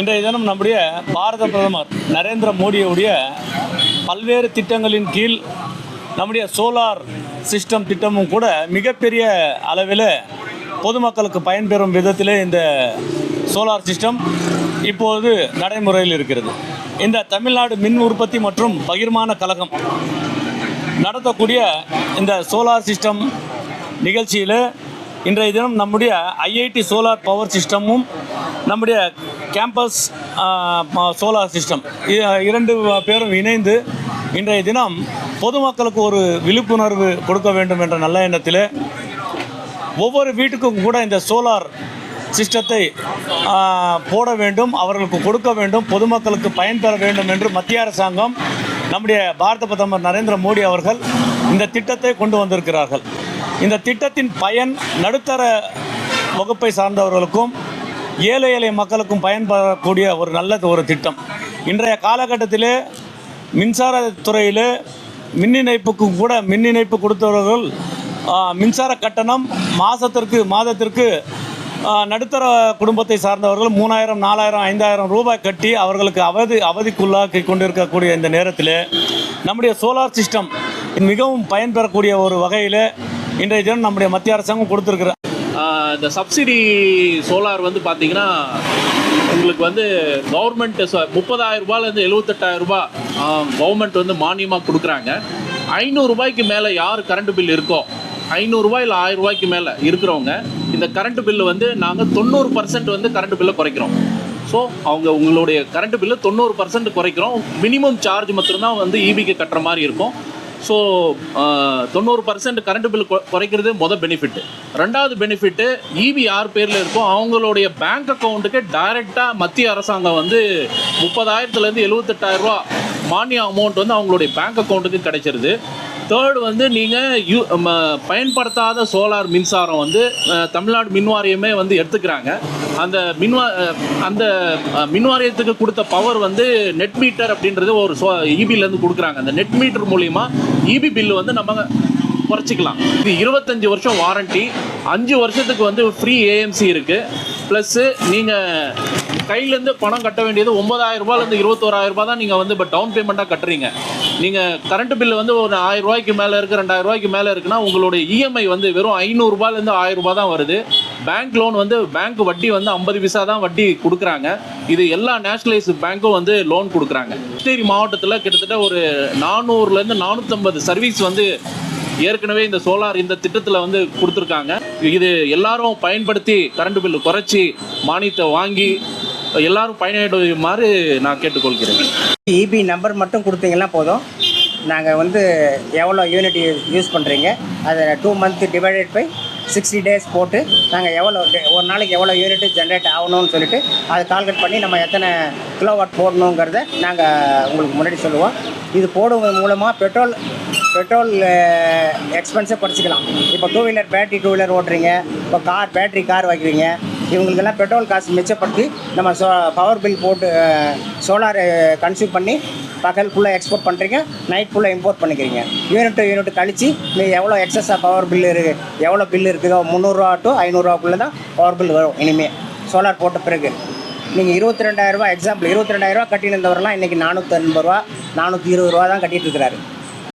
இன்றைய தினம் நம்முடைய பாரத பிரதமர் நரேந்திர மோடியுடைய பல்வேறு திட்டங்களின் கீழ் நம்முடைய சோலார் சிஸ்டம் திட்டமும் கூட மிகப்பெரிய அளவில் பொதுமக்களுக்கு பயன்பெறும் விதத்திலே இந்த சோலார் சிஸ்டம் இப்போது நடைமுறையில் இருக்கிறது. இந்த தமிழ்நாடு மின் உற்பத்தி மற்றும் பகிர்மான கழகம் நடத்தக்கூடிய இந்த சோலார் சிஸ்டம் நிகழ்ச்சியில் இன்றைய தினம் நம்முடைய ஐஐடி சோலார் பவர் சிஸ்டமும் நம்முடைய கேம்பஸ் சோலார் சிஸ்டம் இரண்டு பேரும் இணைந்து இன்றைய தினம் பொதுமக்களுக்கு ஒரு விழிப்புணர்வு கொடுக்க வேண்டும் என்ற நல்ல எண்ணத்தில் ஒவ்வொரு வீட்டுக்கும் கூட இந்த சோலார் சிஸ்டத்தை போட வேண்டும் அவர்களுக்கு கொடுக்க வேண்டும் பொதுமக்களுக்கு பயன்பெற வேண்டும் என்று மத்திய அரசாங்கம் நம்முடைய பாரத பிரதமர் நரேந்திர மோடி அவர்கள் இந்த திட்டத்தை கொண்டு வந்திருக்கிறார்கள். இந்த திட்டத்தின் பயன் நடுத்தர வகுப்பை சார்ந்தவர்களுக்கும் ஏழை ஏழை மக்களுக்கும் பயன்படக்கூடிய ஒரு நல்ல ஒரு திட்டம். இன்றைய காலகட்டத்திலே மின்சாரத்துறையில் மின் இணைப்புக்கும் கூட மின் இணைப்பு கொடுத்தவர்கள் மின்சார கட்டணம் மாதத்திற்கு மாதத்திற்கு நடுத்தர குடும்பத்தை சார்ந்தவர்கள் மூணாயிரம் நாலாயிரம் ஐந்தாயிரம் ரூபாய் கட்டி அவர்களுக்கு அவதி அவதிக்குள்ளாக்கி கொண்டிருக்கக்கூடிய இந்த நேரத்தில் நம்முடைய சோலார் சிஸ்டம் மிகவும் பயன்பெறக்கூடிய ஒரு வகையில் இன்றைய தினம் நம்முடைய மத்திய அரசாங்கம் கொடுத்துருக்குற இந்த சப்சிடி சோலார் வந்து பார்த்தீங்கன்னா உங்களுக்கு வந்து கவர்மெண்ட் முப்பதாயிரம் ரூபாயிலேருந்து எழுபத்தெட்டாயிரம் ரூபாய் கவர்மெண்ட் வந்து மானியமாக கொடுக்குறாங்க. ஐநூறுரூபாய்க்கு மேலே யார் கரண்ட் பில் இருக்கோ ஐநூறுரூவா இல்லை ஆயிரம் ரூபாய்க்கு மேலே இருக்கிறவங்க இந்த கரண்ட் பில்லு வந்து நாங்கள் தொண்ணூறு பர்சன்ட் வந்து கரண்ட் பில்லை குறைக்கிறோம். ஸோ அவங்க உங்களுடைய கரண்ட் பில்லு தொண்ணூறு பர்சன்ட் குறைக்கிறோம். மினிமம் சார்ஜ் மட்டும்தான் வந்து இபிக்கு கட்டுற மாதிரி இருக்கும். ஸோ uh, தொண்ணூறு பர்சன்ட் கரண்ட் பில் குறைக்கிறது மொதல் பெனிஃபிட்டு ரெண்டாவது பெனிஃபிட்டு இபி யார் பேரில் இருக்கோ அவங்களுடைய பேங்க் அக்கௌண்ட்டுக்கு டைரெக்டாக மத்திய அரசாங்கம் வந்து முப்பதாயிரத்துலேருந்து எழுபத்தெட்டாயிரரூவா மானிய அமௌண்ட் வந்து அவங்களுடைய பேங்க் அக்கௌண்ட்டுக்கு கிடைச்சிருது. தேர்டு வந்து நீங்கள் யூ பயன்படுத்தாத சோலார் மின்சாரம் வந்து தமிழ்நாடு மின் வாரியமே வந்து எடுத்துக்கிறாங்க. அந்த மின்வா அந்த மின் வாரியத்துக்கு கொடுத்த பவர் வந்து நெட் மீட்டர் அப்படின்றது ஒரு சோ இபிலேருந்து கொடுக்குறாங்க. அந்த நெட் மீட்டர் மூலிமா இபி பில்லு வந்து நம்ம குறைச்சிக்கலாம். இது இருபத்தஞ்சி வருஷம் வாரண்டி அஞ்சு வருஷத்துக்கு வந்து ஃப்ரீ ஏஎம்சி இருக்குது ப்ளஸ்ஸு நீங்கள் கையிலேருந்து பணம் கட்ட வேண்டியது ஒம்பதாயிரம் ரூபாயிலேருந்து இருபத்தோராயிரம் ரூபாய் தான் நீங்கள் வந்து இப்போ டவுன் பேமெண்ட்டாக கட்டுறீங்க. நீங்கள் கரண்ட் பில்லு வந்து ஒரு ஆயிரம் ரூபாய்க்கு மேலே இருக்குது ரெண்டாயிரம் ரூபாய்க்கு மேலே இருக்குன்னா உங்களுடைய இஎம்ஐ வந்து வெறும் ஐநூறுரூபாலேருந்து ஆயிரம் ரூபாய் தான் வருது. பேங்க் லோன் வந்து பேங்க் வட்டி வந்து ஐம்பது பைசா தான் வட்டி கொடுக்குறாங்க. இது எல்லா நேஷனலைஸ் பேங்க்கும் வந்து லோன் கொடுக்குறாங்க. கிருஷ்ணகிரி மாவட்டத்தில் கிட்டத்தட்ட ஒரு நானூறுலேருந்து நானூற்றம்பது சர்வீஸ் வந்து ஏற்கனவே இந்த சோலார் இந்த திட்டத்தில் வந்து கொடுத்துருக்காங்க. இது எல்லாரும் பயன்படுத்தி கரண்ட் பில்லு குறைச்சி மானியத்தை வாங்கி எல்லாரும் பயனடையுமாறு நான் கேட்டுக்கொள்கிறேன். இபி நம்பர் மட்டும் கொடுத்தீங்கன்னா போதும். நாங்கள் வந்து எவ்வளோ யூனிட் யூஸ் பண்ணுறீங்க அதை two month divided by sixty days போட்டு நாங்கள் எவ்வளோ ஒரு நாளைக்கு எவ்வளோ யூனிட் ஜென்ரேட் ஆகணும்னு சொல்லிட்டு அதை கால்குலேட் பண்ணி நம்ம எத்தனை கிலோவாட் போடணுங்கிறத நாங்கள் உங்களுக்கு முன்னாடி சொல்லுவோம். இது போடுவதன் மூலமாக பெட்ரோல் பெட்ரோல் எக்ஸ்பென்ஸை குறைச்சிக்கலாம். இப்போ two wheeler battery two wheeler ஓட்டுறீங்க. இப்போ கார் பேட்ரி கார் வைக்கிறீங்க இவங்களுக்கெல்லாம் பெட்ரோல் காசு மிச்சப்படுத்தி நம்ம சோ பவர் பில் போட்டு சோலார் கன்சியூம் பண்ணி பகல் ஃபுல்லாக எக்ஸ்போர்ட் பண்ணுறீங்க நைட் ஃபுல்லாக இம்போர்ட் பண்ணிக்கிறீங்க. யூனிட் டு யூனிட் கழிச்சு நீ எவ்வளோ எக்ஸஸாக பவர் பில் இருக்குது எவ்வளோ பில் இருக்குதோ முந்நூறுரூவா டு ஐநூறுரூவாக்குள்ளே தான் பவர் பில் வரும் இனிமேல் சோலார் போட்ட பிறகு. நீங்கள் இருபத்தி ரெண்டாயிரரூபா எக்ஸாம்பிள் இருபத்தி ரெண்டாயிரரூவா கட்டியிருந்தவரெல்லாம் இன்றைக்கி நானூற்றி எண்பது ரூபா நானூற்றி இருபது ரூபா தான் கட்டிட்டு இருக்கிறாரு.